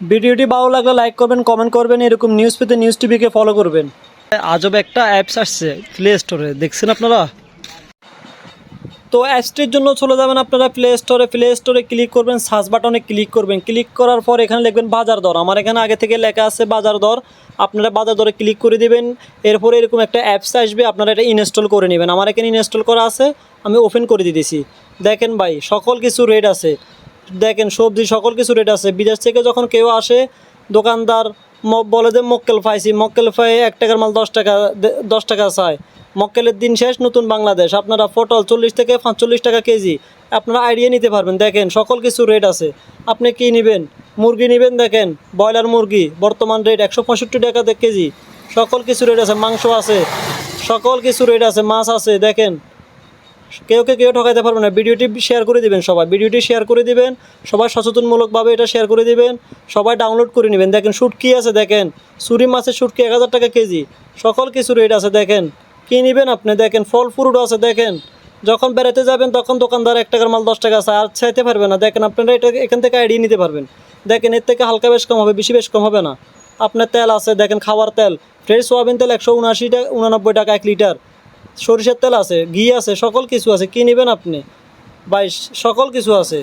ভিডিওটি ভালো লাগলে লাইক করবেন কমেন্ট করবেন এরকম নিউজ পেতে নিউজ টিভিকে ফলো করবেন। আজব একটা অ্যাপস আসছে প্লে স্টোরে দেখছেন আপনারা? তো অ্যাপসটির জন্য চলে যাবেন আপনারা প্লে স্টোরে প্লে স্টোরে ক্লিক করবেন সার্চ বাটনে ক্লিক করবেন। ক্লিক করার পর এখানে লিখবেন বাজার দর। আমার এখানে আগে থেকে লেখা আছে বাজার দর। আপনারা বাজার দরে ক্লিক করে দিবেন। এরপরে এরকম একটা অ্যাপস আসবে আপনারা এটা ইনস্টল করে নেবেন। আমার এখানে ইনস্টল করা আছে আমি ওপেন করে দিতেছি। দেখেন ভাই সকল কিছু রেট আছে। দেখেন, সবজি, সকল কিছু রেট আছে। বিদেশ থেকে যখন কেউ আসে, দোকানদার বলে যে, মক্কেল পাইছি। মক্কেল পাই এক টাকার মাল দশ টাকা দশ টাকা চায়। মক্কেলের দিন শেষ, নতুন বাংলাদেশ। আপনারা পটল চল্লিশ থেকে পাঁচচল্লিশ টাকা কেজি। আপনারা আইডিয়া নিতে পারবেন। দেখেন, সকল কিছু রেট আছে। আপনি কি নেবেন? মুরগি নেবেন, দেখেন, ব্রয়লার মুরগি, বর্তমান রেট একশো পঁয়ষট্টি টাকা কেজি। সকল কিছু রেট আছে। মাংস আছে। সকল কিছু রেট আছে। মাছ আছে, দেখেন। কেউ কেউ ঠকাইতে পারবে না। ভিডিওটি শেয়ার করে দিবেন সবাই। ভিডিওটি শেয়ার করে দিবেন, সবাই সচেতনমূলকভাবে এটা শেয়ার করে দিবেন, সবাই ডাউনলোড করে নেবেন। দেখেন শুটকি আছে, দেখেন। সুরি মাছের শুটকি এক হাজার টাকা কেজি? সকল কিছু রেট আছে, দেখেন। কী নেবেন আপনি? দেখেন, ফল ফ্রুট আছে, দেখেন। যখন বেড়াতে যাবেন, তখন দোকানদার এক টাকার মাল, দশ টাকা আছে, আর চাইতে পারবে না। দেখেন, আপনারা এটা এখান থেকে আইডিয়ে নিতে পারবেন। দেখেন, এর থেকে হালকা বেশ কম হবে, বেশি বেশ কম হবে না। আপনার তেল আছে, দেখেন খাবার তেল। ফ্রেশ সোয়াবিন তেল একশো উনআশি টাকা উনানব্বই টাকা এক লিটার। সরিষার তেল আছে, ঘি আছে, সকল কিছু আছে, কি নেবেন আপনি? বাইশ, সকল কিছু আছে।